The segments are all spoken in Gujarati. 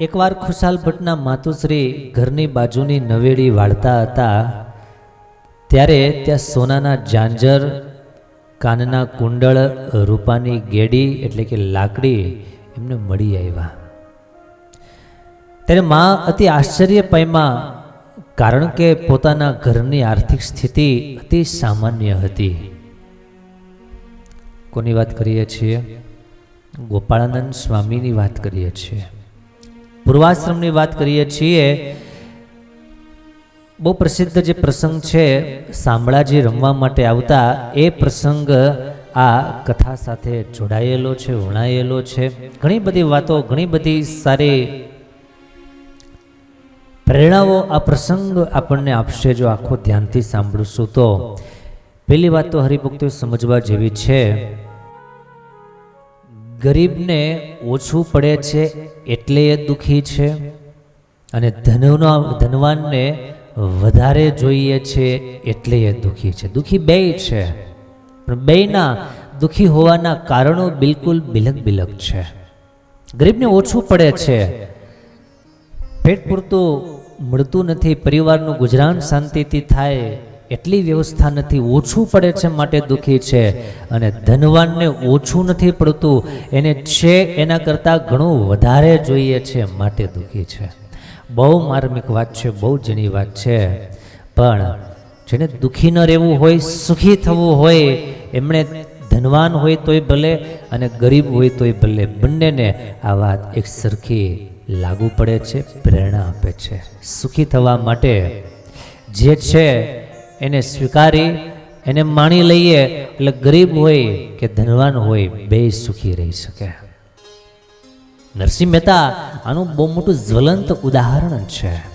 એકવાર ખુશાલ ભટ્ટના માતુશ્રી ઘરની બાજુની નવેડી વાળતા હતા, ત્યારે ત્યાં સોનાના જાંજર કાનના કુંડળ, રૂપાની ગેડી એટલે કે લાકડી એમને મળી આવ્યા. ત્યારે મા અતિ આશ્ચર્ય પામ્યા કારણ કે પોતાના ઘરની આર્થિક સ્થિતિ અતિ સામાન્ય હતી. કોની વાત કરીએ છીએ? ગોપાળાનંદ સ્વામીની વાત કરીએ છીએ. પૂર્વાશ્રમની વાત કરીએ છીએ, બહુ પ્રસિદ્ધ જે પ્રસંગ છે, શામળાજી રમવા માટે આવતા, એ પ્રસંગ આ કથા સાથે જોડાયેલો છે, વણાયેલો છે. ઘણી બધી વાતો, ઘણી બધી સારી પ્રેરણાઓ આ પ્રસંગ આપણને આપશે જો આખો ધ્યાનથી સાંભળશું તો. પહેલી વાત તો હરિભક્તો સમજવા જેવી છે ગરીબને ઓછું પડે છે એટલે એ દુઃખી છે. અને ધનનો, ધનવાનને વધારે જોઈએ છે એટલે એ દુઃખી છે. દુઃખી બેય છે, પણ બેયના દુઃખી હોવાના કારણો બિલકુલ બિલક બિલક છે. ગરીબને ઓછું પડે છે. પેટ પૂરતું મળતું નથી, પરિવારનું ગુજરાન શાંતિથી થાય એટલી વ્યવસ્થા નથી, ઓછું પડે છે માટે દુઃખી છે. અને ધનવાનને ઓછું નથી પડતું, એને છે એના કરતાં ઘણું વધારે જોઈએ છે, માટે દુઃખી છે. બહુ માર્મિક વાત છે, બહુ જૂની વાત છે. પણ જેને દુઃખી ન રહેવું હોય, સુખી થવું હોય, એમણે ધનવાન હોય તોય ભલે અને ગરીબ હોય તોય ભલે, બંનેને આ વાત એક સરખી લાગુ પડે છે, પ્રેરણા આપે છે. સુખી થવા માટે જે છે એને સ્વીકારી, એને માણી લઈએ, એટલે ગરીબ હોય કે ધનવાન હોય, બે સુખી રહી શકે. નરસિંહ મહેતા, આનું બહુ મોટું જ્વલંત ઉદાહરણ છે.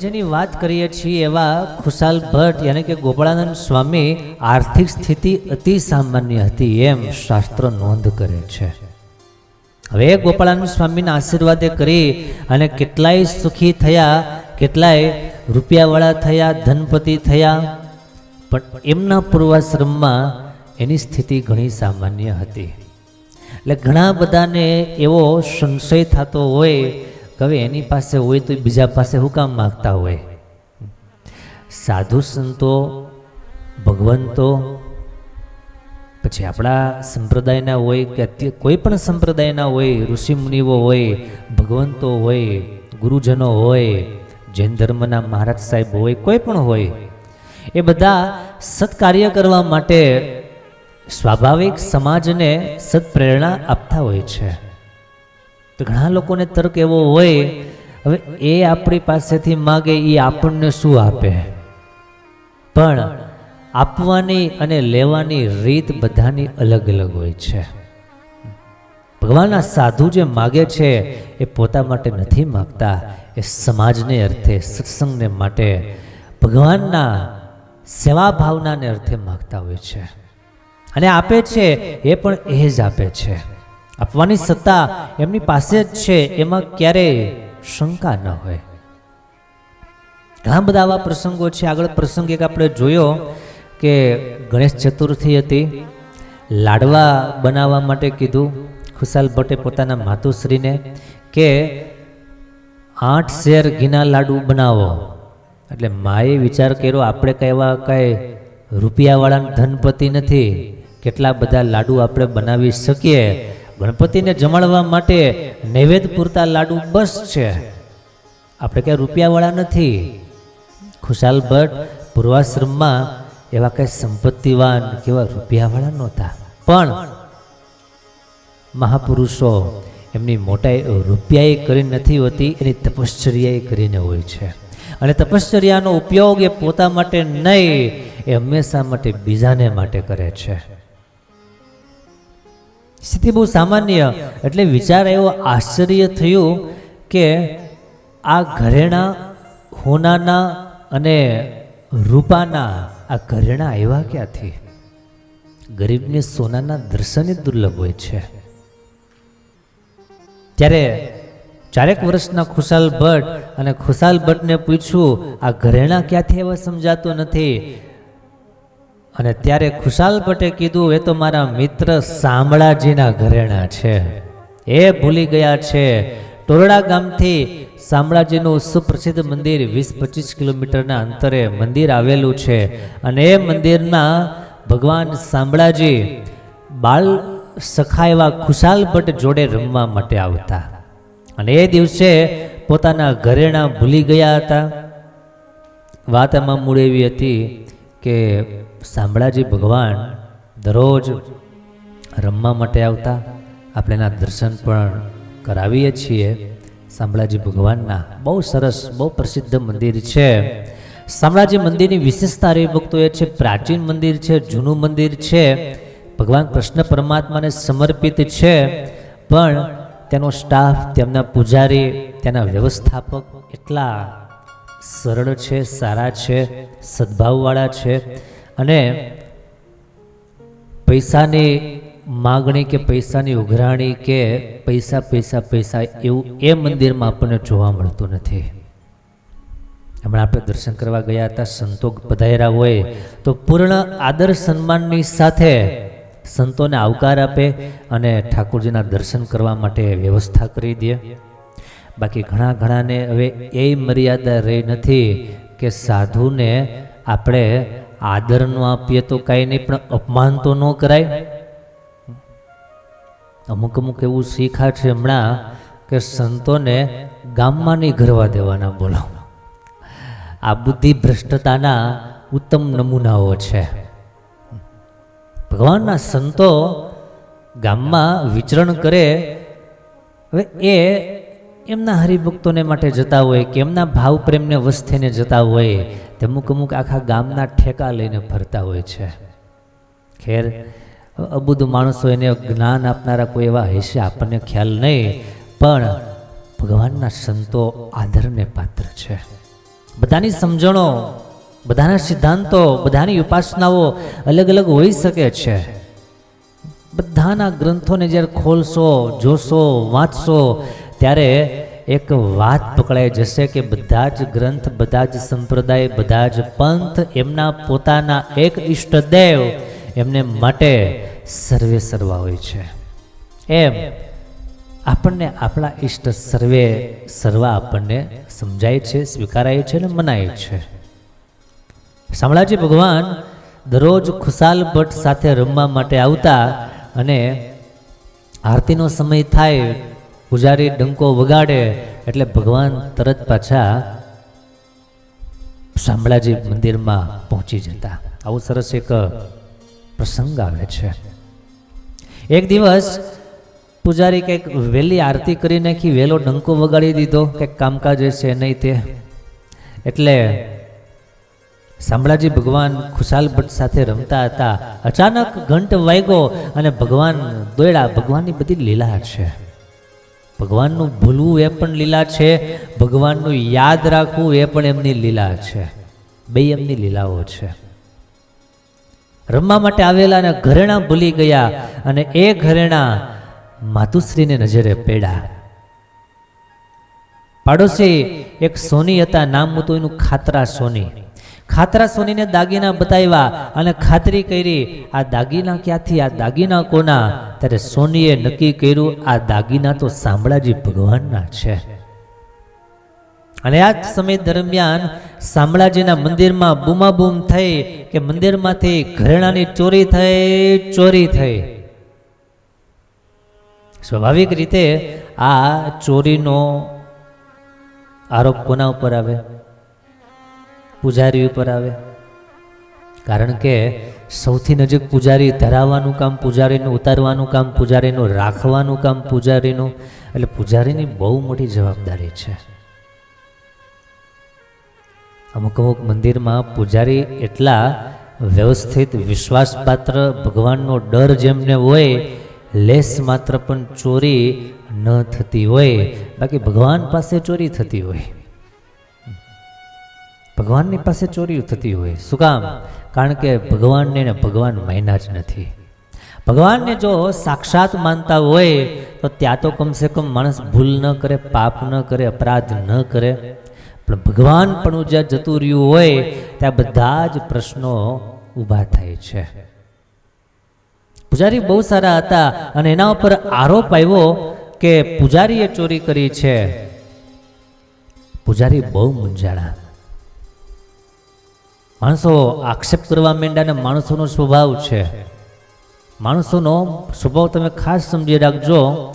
જેની વાત કરીએ છીએ એવા ખુશાલ ભટ્ટ, યાને કે ગોપાળાનંદ સ્વામી આર્થિક સ્થિતિ અતિ સામાન્ય હતી એમ શાસ્ત્ર નોંધ કરે છે. હવે ગોપાળાનંદ સ્વામીના આશીર્વાદે કરી અને કેટલાય સુખી થયા, કેટલાય રૂપિયાવાળા થયા, ધનપતિ થયા, પણ એમના પૂર્વાશ્રમમાં એની સ્થિતિ ઘણી સામાન્ય હતી. એટલે ઘણા બધાને એવો સંશય થતો હોય કે હવે એની પાસે હોય તો બીજા પાસે હું કામ માગતા હોય? સાધુ સંતો, ભગવંતો, પછી આપણા સંપ્રદાયના હોય કે કોઈ પણ સંપ્રદાયના હોય ઋષિમુનિઓ હોય, ભગવંતો હોય, ગુરુજનો હોય જૈન ધર્મના મહારાજ સાહેબ હોય, કોઈ પણ હોય, એ બધા સત્કાર્ય કરવા માટે સ્વાભાવિક સમાજને સત્પ્રેરણા આપતા હોય છે. તો ઘણા લોકોને તર્ક એવો હોય, હવે એ આપણી પાસેથી માગે, એ આપણને શું આપે? પણ આપવાની અને લેવાની રીત બધાની અલગ અલગ હોય છે. ભગવાનના સાધુ જે માગે છે, એ પોતા માટે નથી માગતા એ સમાજને અર્થે, સત્સંગને માટે ભગવાનના સેવા ભાવનાને અર્થે માગતા હોય છે. અને આપે છે, એ પણ એ જ આપે છે. આપવાની સત્તા એમની પાસે જ છે, એમાં ક્યારેય શંકા ન હોય. ઘણા બધા આવા પ્રસંગો છે. આગળ પ્રસંગ એક આપણે જોયો કે ગણેશ ચતુર્થી હતી. લાડવા બનાવવા માટે કીધું. ખુશાલ ભટ્ટે પોતાના માતુશ્રીને કે આઠ શેર ઘીના લાડુ બનાવો. એટલે માએ વિચાર કર્યો, આપણે કહેવા કાંઈ રૂપિયાવાળા ધનપતિ નથી. કેટલા બધા લાડુ આપણે બનાવી શકીએ? ગણપતિને જમાડવા માટે નૈવેદ્ય પૂરતા લાડુ બસ છે. આપણે ક્યાં રૂપિયાવાળા નથી. ખુશાલ ભટ્ટ પૂર્વાશ્રમમાં એવા કંઈ સંપત્તિવાન કેવા રૂપિયાવાળા નહોતા. પણ મહાપુરુષો એમની મોટાઈ રૂપિયાએ કરી નથી હોતી, એની તપશ્ચર્યાએ કરીને હોય છે. અને તપશ્ચર્યાનો ઉપયોગ એ પોતા માટે નહીં, એ હંમેશા માટે બીજાને માટે કરે છે. સ્થિતિ બહુ સામાન્ય, એટલે વિચાર એવો આશ્ચર્ય થયું કે આ ઘરેણા, હોનાના અને રૂપાના આ ઘરેણા આવ્યા ક્યાંથી? ગરીબને સોનાના દર્શને દુર્લભ હોય છે. ત્યારે ચારેક વર્ષના ખુશાલ ભટ્ટ અને ખુશાલ ભટ્ટને પૂછ્યું, આ ઘરેણા ક્યાંથી એવા સમજાતું નથી? અને ત્યારે ખુશાલ ભટ્ટે કીધું, એ તો મારા મિત્ર શામળાજીના ઘરેણા છે. એ ભૂલી ગયા છે. ટોરડા ગામથી શામળાજીનું સુપ્રસિદ્ધ મંદિર વીસ પચીસ કિલોમીટરના અંતરે મંદિર આવેલું છે. અને એ મંદિરમાં ભગવાન શામળાજી બાળ સખા એવા ખુશાલ ભટ્ટ જોડે રમવા માટે આવતા. અને એ દિવસે પોતાના ઘરેણા ભૂલી ગયા હતા. વાત એમાં મૂળ એવી હતી કે શામળાજી ભગવાન દરરોજ રમવા માટે આવતા. આપણે એના દર્શન પણ કરાવીએ છીએ. શામળાજી ભગવાનના બહુ સરસ, બહુ પ્રસિદ્ધ મંદિર છે. શામળાજી મંદિરની વિશેષતા રહી ભક્તો એ છે, પ્રાચીન મંદિર છે, જૂનું મંદિર છે. ભગવાન કૃષ્ણ પરમાત્માને સમર્પિત છે, પણ તેનો સ્ટાફ તેમના પૂજારી, તેના વ્યવસ્થાપક એટલા સરળ છે, સારા છે, સદભાવવાળા છે અને પૈસાની માગણી કે પૈસાની ઉઘરાણી કે પૈસા પૈસા પૈસા એવું એ મંદિરમાં આપણને જોવા મળતું નથી. હમણાં આપણે દર્શન કરવા ગયા હતા, સંતો પધાર્યા હોય, તો પૂર્ણ આદર સન્માનની સાથે સંતોને આવકાર આપે અને ઠાકોરજીના દર્શન કરવા માટે વ્યવસ્થા કરી દે. બાકી ઘણા ઘણાને હવે એ મર્યાદા રહી નથી કે સાધુને આપણે આદર ન આપીએ તો કાંઈ નહીં, પણ અપમાન તો ન કરાય. અમુક અમુક એવું શીખા છે હમણાં કે સંતોને ગામમાં નહીં ઘરવા દેવાના બોલો. આ બુદ્ધિ ભ્રષ્ટતાના ઉત્તમ નમૂનાઓ છે. ભગવાનના સંતો ગામમાં વિચરણ કરે, હવે એ એમના હરિભક્તોને માટે જતા હોય કે એમના ભાવ પ્રેમને વશ જતા હોય, તે અમુક અમુક આખા ગામના ઠેકા લઈને ફરતા હોય છે. ખેર અબુધ માણસો એને જ્ઞાન આપનારા કોઈ એવા હશે આપણને ખ્યાલ નહીં, પણ ભગવાનના સંતો આદરને પાત્ર છે. બધાની સમજણો બધાના સિદ્ધાંતો, બધાની ઉપાસનાઓ અલગ અલગ હોઈ શકે છે. બધાના ગ્રંથોને જ્યારે ખોલશો, જોશો, વાંચશો, ત્યારે એક વાત પકડાઈ જશે કે બધા જ ગ્રંથ, બધા જ સંપ્રદાય, બધા જ પંથ એમના પોતાના એક ઈષ્ટદેવ એમને માટે સર્વે સર્વા હોય છે. એમ આપણને આપણા ઈષ્ટ સર્વે સર્વા આપણને સમજાય છે, સ્વીકારાય છે અને મનાય છે. શામળાજી ભગવાન દરરોજ ખુશાલ ભટ્ટ સાથે રમવા માટે આવતા અને આરતીનો સમય થાય, પૂજારી ડંકો વગાડે, એટલે ભગવાન તરત પાછા શામળાજી મંદિરમાં પહોંચી જતા. આવું સરસ એક પ્રસંગ આવે છે. એક દિવસ પૂજારી કંઈક વહેલી આરતી કરી નાખી, વહેલો ડંકો વગાડી દીધો, કંઈક કામકાજ હશે નહીં તે. એટલે શામળાજી ભગવાન ખુશાલ ભટ્ટ સાથે રમતા હતા. અચાનક ઘંટ વાગ્યો અને ભગવાન દોડ્યા ભગવાનની બધી લીલા છે. ભગવાનનું ભૂલવું એ પણ લીલા છે, ભગવાનનું યાદ રાખવું એ પણ એમની લીલા છે. બે એમની લીલાઓ છે. રમવા માટે આવેલા અને ઘરેણા ભૂલી ગયા અને એ ઘરેણા માતુશ્રીને નજરે પેડા પાડોશી એક સોની હતા, નામ હતું એનું ખાતરા સોની. ખાતરા સોનીને દાગીના બતાવ્યા અને ખાતરી કરી, આ દાગીના ક્યાંથી, આ દાગીના કોના? ત્યારે સોનીએ નક્કી કર્યું, આ દાગીના તો શામળાજી ભગવાનના છે. અને આ સમય દરમિયાન શામળાજીના મંદિરમાં બૂમાબૂમ થઈ કે મંદિરમાંથી ઘરેણાની ચોરી થઈ ચોરી થઈ. સ્વાભાવિક રીતે આ ચોરીનો આરોપ કોના ઉપર આવે? પૂજારી ઉપર આવે. કારણ કે સૌથી નજીક પૂજારી ધરાવવાનું કામ પૂજારીનું, ઉતારવાનું કામ પૂજારીનું, રાખવાનું કામ પૂજારીનું, એટલે પૂજારીની બહુ મોટી જવાબદારી છે. અમુક અમુક મંદિરમાં પૂજારી એટલા વ્યવસ્થિત, વિશ્વાસપાત્ર, ભગવાનનો ડર જેમને હોય, લેસ માત્ર પણ ચોરી ન થતી હોય, બાકી ભગવાન પાસે ચોરી થતી હોય. ભગવાનની પાસે ચોરી થતી હોય, શું કામ? કારણ કે ભગવાનને ભગવાન માયના જ નથી. ભગવાનને જો સાક્ષાત માનતા હોય, તો ત્યાં તો કમસે કમ માણસ ભૂલ ન કરે, પાપ ન કરે, અપરાધ ન કરે. પણ ભગવાન પણ જ્યાં જતું રહ્યું હોય, ત્યાં બધા જ પ્રશ્નો ઊભા થાય છે. પૂજારી બહુ સારા હતા અને એના ઉપર આરોપ આવ્યો કે પૂજારીએ ચોરી કરી છે. પૂજારી બહુ મૂંઝાણા. માણસો આક્ષેપ કરવા માંડ્યા અને માણસોનો સ્વભાવ છે. માણસોનો સ્વભાવ તમે ખાસ સમજી રાખજો.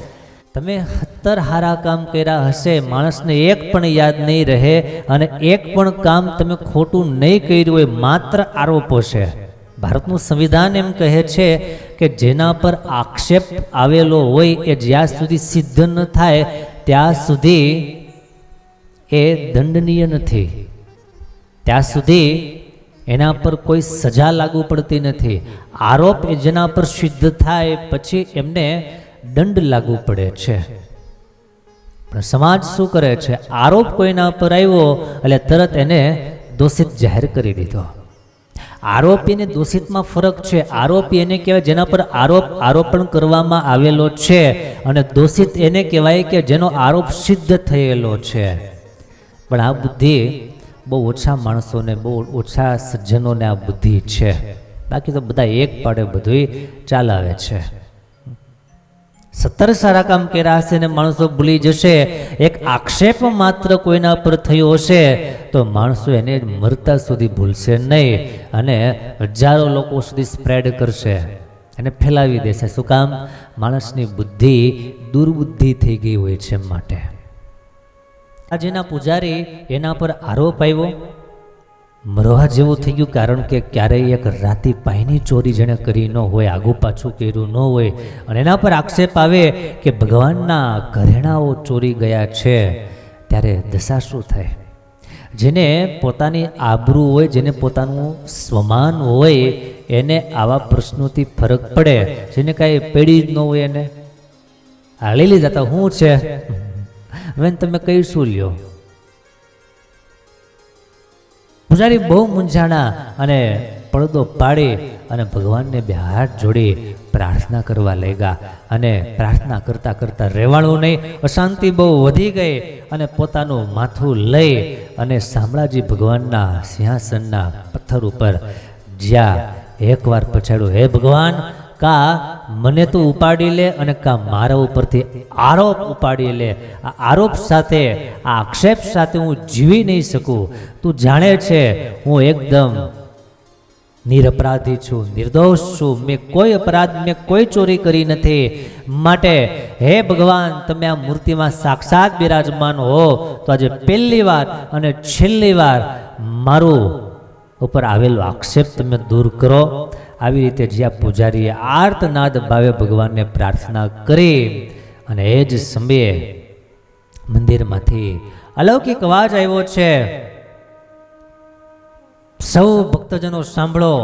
તમે સત્તર હારા કામ કર્યા હશે, માણસને એક પણ યાદ નહીં રહે અને એક પણ કામ તમે ખોટું નહીં કર્યું હોય, માત્ર આરોપો છે ભારતનું સંવિધાન એમ કહે છે કે જેના પર આક્ષેપ આવેલો હોય એ જ્યાં સુધી સિદ્ધ ન થાય, ત્યાં સુધી એ દંડનીય નથી. ત્યાં સુધી એના પર કોઈ સજા લાગુ પડતી નથી. આરોપ જેના પર સિદ્ધ થાય પછી એમને દંડ લાગુ પડે છે. પણ સમાજ શું કરે છે? આરોપ કોઈના પર આવ્યો એટલે તરત એને દોષિત જાહેર કરી દીધો. આરોપીને દોષિતમાં ફરક છે. આરોપી એને કહેવાય જેના પર આરોપ, આરોપણ કરવામાં આવેલો છે અને દોષિત એને કહેવાય કે જેનો આરોપ સિદ્ધ થયેલો છે. પણ આ બુદ્ધિ બહુ ઓછા માણસોને, બહુ ઓછા સજ્જનોને આ બુદ્ધિ છે. બાકી તો બધા એક પાડે બધું ચાલાવે છે. સત્તર સારા કામ કર્યા હશે ને માણસો ભૂલી જશે, એક આક્ષેપ માત્ર કોઈના પર થયો હશે, તો માણસો એને મરતા સુધી ભૂલશે નહીં અને હજારો લોકો સુધી સ્પ્રેડ કરશે એને ફેલાવી દેશે. શું કામ? માણસની બુદ્ધિ દુર્બુદ્ધિ થઈ ગઈ હોય છે માટે. આ જેના પૂજારી એના પર આરોપ આવ્યો, મરવા જેવું થઈ ગયું કારણ કે ક્યારેય એક રાતી પાયની ચોરી જેણે કરી ન હોય, આગુ પાછું કર્યું ન હોય. અને એના પર આક્ષેપ આવે કે ભગવાનના ઘરેણાઓ ચોરી ગયા છે, ત્યારે દશા શું થાય? જેને પોતાની આબરૂ હોય, જેને પોતાનું સ્વમાન હોય, એને આવા પ્રશ્નોથી ફરક પડે. જેને કાંઈ પેઢી જ ન હોય એને. આ લઈ લીધા તો શું છે? હવે તમે કઈ શું લ્યો પૂજારી બહુ મૂંઝાણા અને પડદો પાડી અને ભગવાનને બે હાથ જોડી પ્રાર્થના કરવા લાગ્યા અને પ્રાર્થના કરતા કરતા રહેવાળું નહીં અશાંતિ બહુ વધી ગઈ અને પોતાનું માથું લઈ અને શામળાજી ભગવાનના સિંહાસનના પથ્થર ઉપર જ્યાં એકવાર પછાડ્યું, હે ભગવાન કા મને તું ઉપાડી લે અને કા મારા ઉપરથી આરોપ ઉપાડી લે. આ આરોપ સાથે, આ આક્ષેપ સાથે હું જીવી નહીં શકું. તું જાણે છે, હું એકદમ નિરપરાધી છું, નિર્દોષ છું. મેં કોઈ અપરાધ, મેં કોઈ ચોરી કરી નથી. માટે, હે ભગવાન, તમે આ મૂર્તિમાં સાક્ષાત બિરાજમાન હો. તો આજે પહેલી વાર અને છેલ્લી વાર મારું ઉપર આવેલો આક્ષેપ તમે દૂર કરો. આવી રીતે જ્યાં પૂજારીએ આર્તનાદ ભાવે ભગવાનને પ્રાર્થના કરી અને એ જ સમયે મંદિરમાંથી અલૌકિક અવાજ આવ્યો છે. સૌ ભક્તજનો સાંભળો.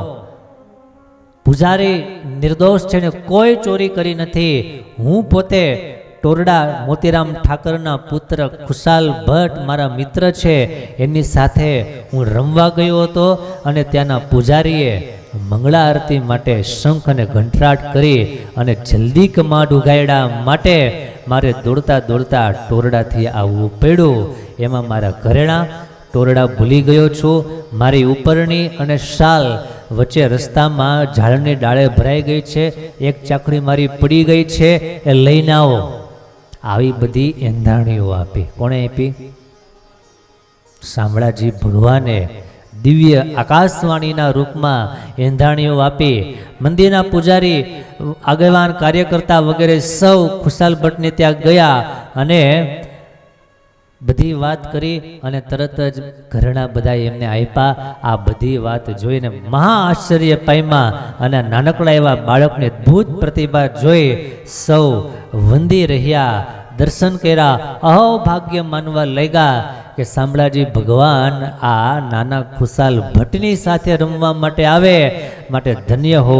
પૂજારી નિર્દોષ છે ને કોઈ ચોરી કરી નથી. હું પોતે ટોરડા મોતીરામ ઠાકરના પુત્ર ખુશાલ ભટ્ટ મારા મિત્ર છે. એમની સાથે હું રમવા ગયો હતો અને ત્યાંના પૂજારીએ મંગળા આરતી માટે શંખ અને ઘંટરાટ કરી અને જલ્દી કમાડ ઉગાડ્યા માટે મારે દોડતા દોડતા ટોરડાથી આવવું પડ્યું એમાં મારા ઘરેણા, ટોરડા ભૂલી ગયો છું. મારી ઉપરની અને શાલ વચ્ચે રસ્તામાં ઝાડની ડાળે ભરાઈ ગઈ છે. એક ચાકડી મારી પડી ગઈ છે. એ લઈને આવો. આવી બધી એંધાણીઓ આપી. કોણે આપી? શામળાજી ભગવાને દિવ્ય આકાશવાણીના રૂપમાં એંધાણીઓ આપી મંદિરના પૂજારી, આગેવાન, કાર્યકર્તા વગેરે સૌ ખુશાલ ભટ્ટને ત્યાં ગયા અને બધી વાત કરી અને તરત જ ઘરના બધા એમને આપ્યા આ બધી વાત જોઈને મહા આશ્ચર્ય પામ્યા અને નાનકડા એવા બાળકને ભૂત પ્રતિભા જોઈ સૌ વંદી રહ્યા, દર્શન કર્યા અહો ભાગ્ય માનવા લાગ્યા. કે શામળાજી ભગવાન આ નાના ખુશાલ ભટ્ટની સાથે રમવા માટે આવે, માટે ધન્ય હો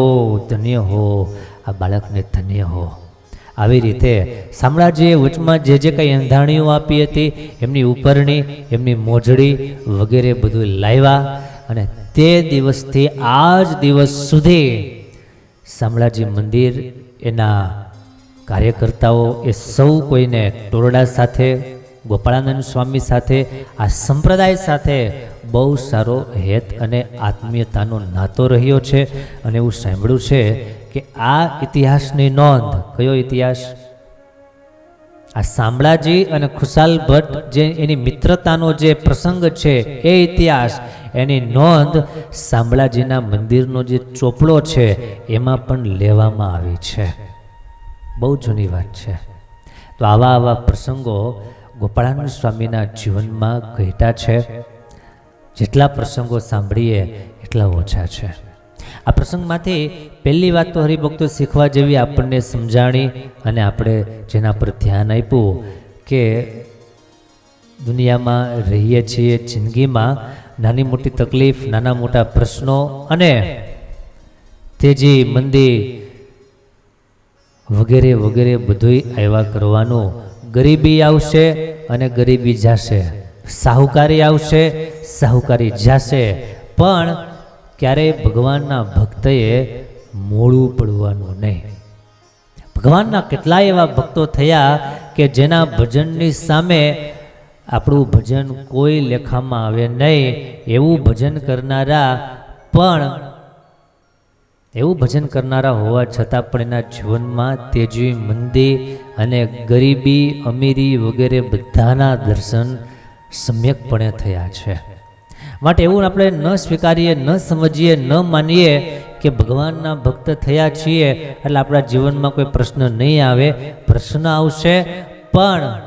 ધન્ય હો, આ બાળકને ધન્ય હો. આવી રીતે શામળાજીએ વચમાં જે જે કંઈ અંધાણીઓ આપી હતી, એમની ઉપરની એમની મોજડી વગેરે બધું લાવ્યા અને તે દિવસથી આ જ દિવસ સુધી શામળાજી મંદિર એના કાર્યકર્તાઓ એ સૌ કોઈને ટોરડા સાથે ગોપાળાનંદ સ્વામી સાથે, આ સંપ્રદાય સાથે બહુ સારો હેત અને આત્મીયતાનો નાતો રહ્યો છે. અને એવું સાંભળ્યું છે કે આ ઇતિહાસની નોંધ, કયો ઇતિહાસ? આ શામળાજી અને ખુશાલ ભટ્ટ જે એની મિત્રતાનો જે પ્રસંગ છે એ ઇતિહાસ, એની નોંધ શામળાજીના મંદિરનો જે ચોપડો છે એમાં પણ લેવામાં આવી છે. બહુ જૂની વાત છે. તો આવા આવા પ્રસંગો ગોપાળાનંદ સ્વામીના જીવનમાં કહેતા છે. જેટલા પ્રસંગો સાંભળીએ એટલા ઓછા છે. આ પ્રસંગમાંથી પહેલી વાત તો હરિભક્તો શીખવા જેવી આપણને સમજાણી અને આપણે જેના પર ધ્યાન આપ્યું કે દુનિયામાં રહીએ છીએ જિંદગીમાં નાની મોટી તકલીફ, નાના મોટા પ્રશ્નો અને તેજી મંદી વગેરે વગેરે બધુંય આવ્યા કરવાનું ગરીબી આવશે અને ગરીબી જશે. સાહુકારી આવશે, સાહુકારી જશે. પણ ક્યારેય ભગવાનના ભક્તએ મોડું પડવાનું નહીં. ભગવાનના કેટલાય એવા ભક્તો થયા કે જેના ભજનની સામે આપણું ભજન કોઈ લેખામાં આવે નહીં, એવું ભજન કરનારા પણ, એવું ભજન કરનારા હોવા છતાં પણ એના જીવનમાં તેજી મંદી અને ગરીબી, અમીરી વગેરે બધાના દર્શન સમ્યકપણે થયા છે. માટે એવું આપણે ન સ્વીકારીએ, ન સમજીએ, ન માનીએ કે ભગવાનના ભક્ત થયા છીએ એટલે આપણા જીવનમાં કોઈ પ્રશ્ન નહીં આવે. પ્રશ્ન આવશે, પણ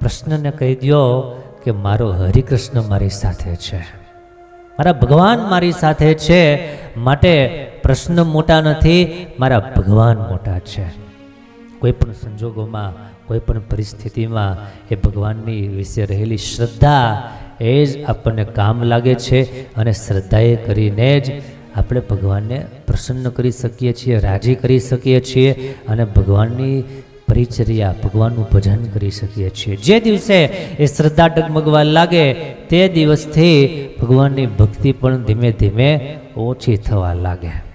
પ્રશ્નને કહી દો કે મારો હરિકૃષ્ણ મારી સાથે છે. મારા ભગવાન મારી સાથે છે. માટે પ્રશ્ન મોટા નથી, મારા ભગવાન મોટા છે. કોઈ પણ સંજોગોમાં કોઈ પણ પરિસ્થિતિમાં એ ભગવાનની વિશે રહેલી શ્રદ્ધા એ જ આપણને કામ લાગે છે અને શ્રદ્ધાએ કરીને જ આપણે ભગવાનને પ્રસન્ન કરી શકીએ છીએ, રાજી કરી શકીએ છીએ અને ભગવાનની પરિચર્યા, ભગવાનનું ભજન કરી શકીએ છીએ. જે દિવસે એ શ્રદ્ધા ડગમગવા લાગે, તે દિવસથી ભગવાનની ભક્તિ પણ ધીમે ધીમે ઓછી થવા લાગે.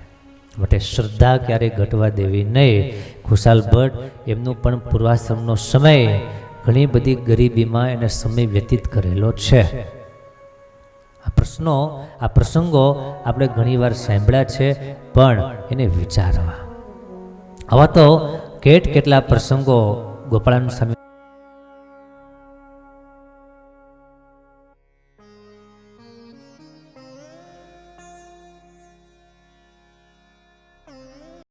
માટે શ્રદ્ધા ક્યારેય ઘટવા દેવી નહીં. ખુશાલ ભટ્ટ એમનું પણ પૂર્વાશ્રમનો સમય ઘણી બધી ગરીબીમાં એને સમય વ્યતીત કરેલો છે. આ પ્રશ્નો, આ પ્રસંગો આપણે ઘણીવાર સાંભળ્યા છે, પણ એને વિચારવા. આવા તો કેટ કેટલા પ્રસંગો ગોપાળાનું સ્વામી